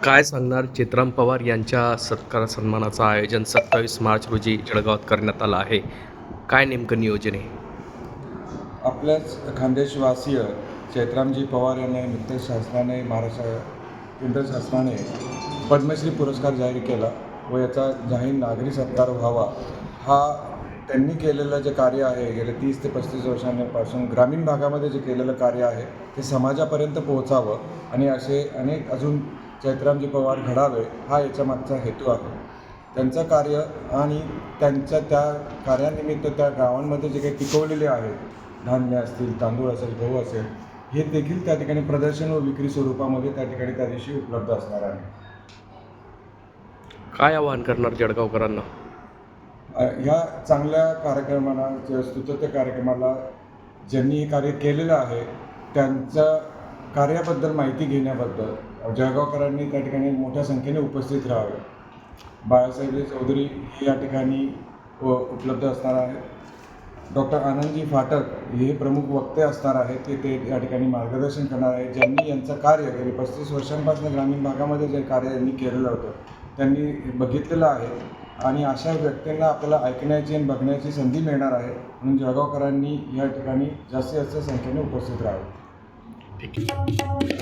काय सांगणार? चित्राम पवार यांच्या सत्कार सन्मानाचं आयोजन सत्तावीस मार्च रोजी जळगावात करण्यात आलं आहे. काय नेमकं नियोजन आहे? आपल्याच खानदेशवासीय चैत्रामजी पवार यांना नुकतेच शासनाने महाराष्ट्र केंद्र शासनाने पद्मश्री पुरस्कार जाहीर केला व याचा जाहीर नागरी सत्कार व्हावा. हा त्यांनी केलेलं जे कार्य आहे गेले तीस ते पस्तीस वर्षांपासून ग्रामीण भागामध्ये जे केलेलं कार्य आहे ते समाजापर्यंत पोहोचावं आणि असे अनेक अजून चैत्रामजी पवार घडावे हा याच्या मागचा हेतू आहे. त्यांचं कार्य आणि त्यांच्या त्या कार्यानिमित्त त्या गावांमध्ये जे काही पिकवलेले आहेत धान्य असतील तांदूळ असेल गहू असेल हे देखील त्या ठिकाणी प्रदर्शन व विक्री स्वरूपामध्ये त्या ठिकाणी त्या दिवशी उपलब्ध असणार आहे. काय आवाहन करणार जळगावकरांना? ह्या चांगल्या कार्यक्रमाला किंवा स्तुत्य कार्यक्रमाला ज्यांनी हे कार्य केलेलं आहे त्यांच्या कार्याबद्दल माहिती घेण्याबद्दल जळगावकरांनी त्या ठिकाणी मोठ्या संख्येने उपस्थित राहावे. बाळासाहेब चौधरी हे या ठिकाणी उपलब्ध असणार आहेत. डॉक्टर आनंदजी फाटक हे प्रमुख वक्ते असणार आहेत ते ते या ठिकाणी मार्गदर्शन करणार आहेत. ज्यांनी यांचं कार्य गेले पस्तीस वर्षांपासून ग्रामीण भागामध्ये जे कार्य यांनी केलेलं होतं त्यांनी बघितलेलं आहे. आणि अशा व्यक्तींना आपल्याला ऐकण्याची आणि बघण्याची संधी मिळणार आहे. म्हणून जळगावकरांनी या ठिकाणी जास्तीत जास्त संख्येने उपस्थित राहावे. ठीक आहे